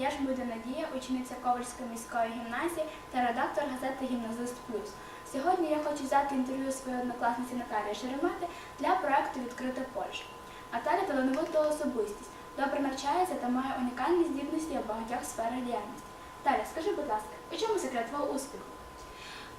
Я ж буду Надія, учениця Ковальської міської гімназії та редактор газети Гімназист Плюс. Сьогодні я хочу взяти інтерв'ю своєї однокласниці Наталії Шеремати для проекту Відкрита Польща. Наталя талановита особистість, добре навчається та має унікальні здібності у багатьох сферах діяльності. Наталя, скажи, будь ласка, у чому секрет твого успіху?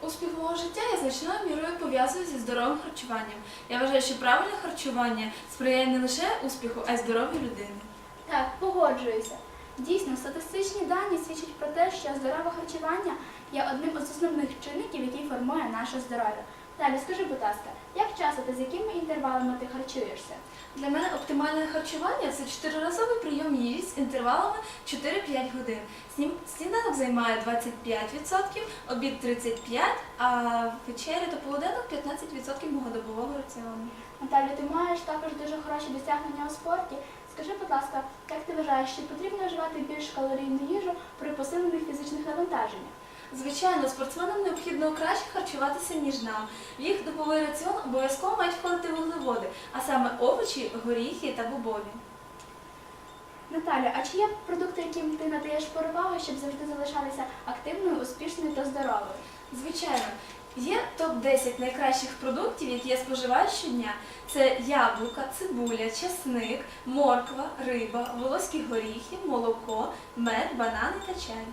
Успіх мого життя я значною мірою пов'язую зі здоровим харчуванням. Я вважаю, що правильне харчування сприяє не лише успіху, а й здоров'ю людини. Так, погоджуюся. Дійсно, статистичні дані свідчать про те, що здорове харчування є одним із основних чинників, який формує наше здоров'я. Далі, скажи, будь ласка, як часто та з якими інтервалами ти харчуєшся? Для мене оптимальне харчування це чотириразовий прийом їжі з інтервалами 4-5 годин. Сніданок займає 25%, обід 35%, а вечеря та полуденок 15% мого добового раціону. Наталю, ти маєш також дуже хороші досягнення у спорті. Скажи, будь ласка, ти вважаєш, чи потрібно вживати більш калорійну їжу при посилених фізичних навантаженнях? Звичайно, спортсменам необхідно краще харчуватися, ніж нам. В їх добовий раціон обов'язково мають входити вуглеводи, а саме овочі, горіхи та бобові. Наталя, а чи є продукти, яким ти надаєш перевагу, щоб завжди залишалися активною, успішною та здоровою? Звичайно, є топ-10 найкращих продуктів, які я споживаю щодня. Це яблука, цибуля, чесник, морква, риба, волоські горіхи, молоко, мед, банани та чай.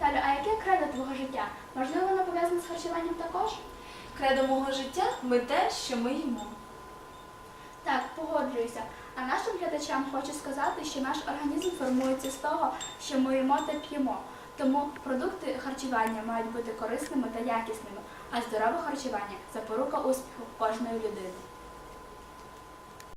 Наталю, а яке кредо твого життя? Можливо, воно пов'язане з харчуванням також? Кредо мого життя ми те, що ми їмо. Так, погоджуюся. А нашим глядачам хочу сказати, що наш організм формується з того, що ми їмо та п'ємо. Тому продукти харчування мають бути корисними та якісними, а здорове харчування запорука успіху кожної людини.